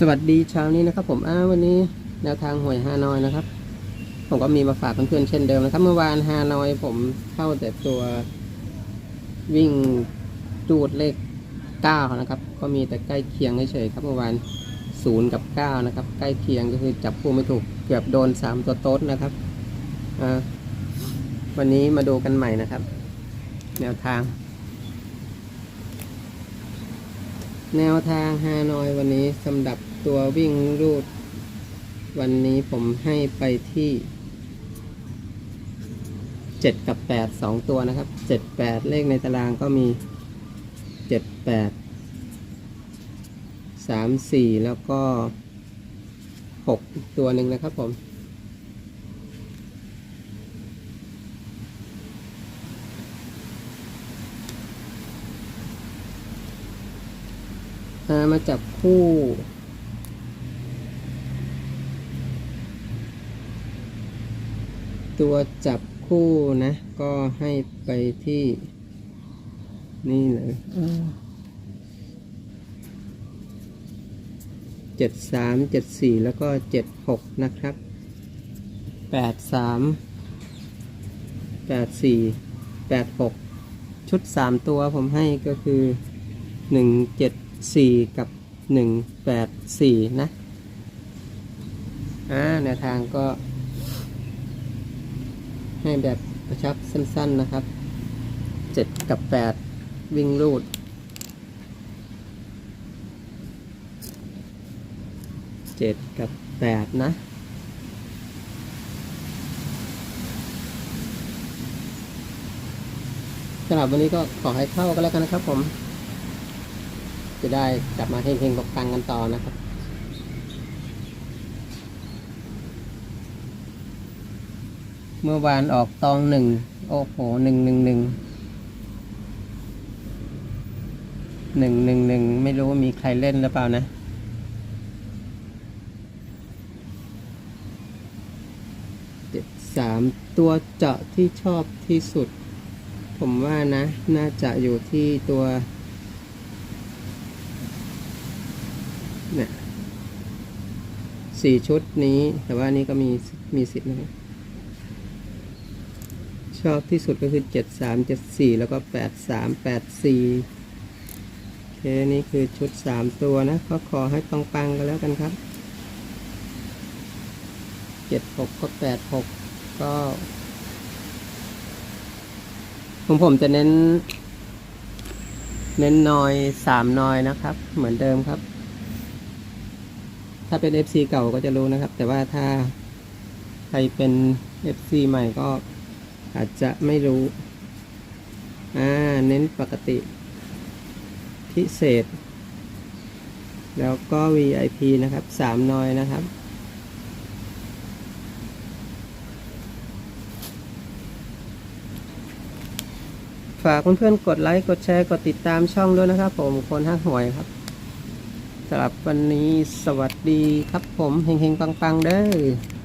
สวัสดีเช้านี้นะครับ ผมอ้าวันนี้แนวทางหวยฮานอยนะครับ ผมก็มีมาฝากเพื่อนๆเช่นเดิมนะครับ เมื่อวานฮานอยผมเข้าแต่ตัววิ่งจูดเลขเก้านะครับ ก็มีแต่ใกล้เคียงเฉยๆครับเมื่อวานศูนย์กับเก้านะครับ ใกล้เคียงก็คือจับคู่ไม่ถูกเกือบโดนสามตัวโต๊ดนะครับวันนี้มาดูกันใหม่นะครับ แนวทาง แนวทางฮานอยวันนี้สำหรับตัววิ่งรูด วันนี้ผมให้ไปที่เจ็ดกับแปดสองตัวนะครับเจ็ดแปดเลขในตารางก็มีเจ็ดแปดสามสี่แล้วก็หกตัวหนึ่งนะครับผม อ่ามาจับคู่ตัวจับคู่นะ ก็ให้ไปที่ นี่เลยเจ็ดสามเจ็ดสี่แล้วก็เจ็ดหกนะครับแปดสามแปดสี่แปดหกชุดสามตัวผมให้ก็คือหนึ่งเจ็ด สี่กับหนึ่งแปดสี่นะอ่าแนวทางก็ ให้แบบกระชับสั้นๆนะครับเจ็ดกับแปดวิ่งรูดเจ็ดกับแปดนะ สำหรับวันนี้ก็ขอให้เข้าก็แล้วกันนะครับผม จะได้กลับมาเฮงๆตกตังกันต่อนะครับเมื่อวานออกตองหนึ่งโอ้โหหนึ่งหนึ่งหนึ่งหนึ่งหนึ่งหนึ่งไม่รู้ว่ามีใครเล่นหรือเปล่านะ เจ็ดสามตัวเจาะที่ชอบที่สุด ผมว่านะ น่าจะอยู่ที่ตัว เนี่ยสี่ชุดนี้แต่ว่านี่ก็มีมีสิทธิ์นะครับชอบที่สุดก็คือเจ็ดสามเจ็ดสี่แล้วก็แปดสามแปดสี่โอเคนี่คือชุดสามตัวนะก็ขอให้ปังปังๆกันแล้วกันครับเจ็ดหกก็แปดหกก็ขอผมจะเน้น เน้นนอยสามนอยนะครับ เหมือนเดิมครับ ถ้าเป็น FC เก่าก็จะรู้นะครับ แต่ว่าถ้าใครเป็น FC ใหม่ก็อาจจะไม่รู้ อ่า เน้นปกติ พิเศษ แล้วก็ VIP นะครับสามนอยนะครับ ฝากเพื่อนๆกดไลค์ กดแชร์ กดติดตามช่องด้วยนะครับผมคนห้าหวยครับ สำหรับวันนี้สวัสดีครับผมเฮงๆปังๆเด้อ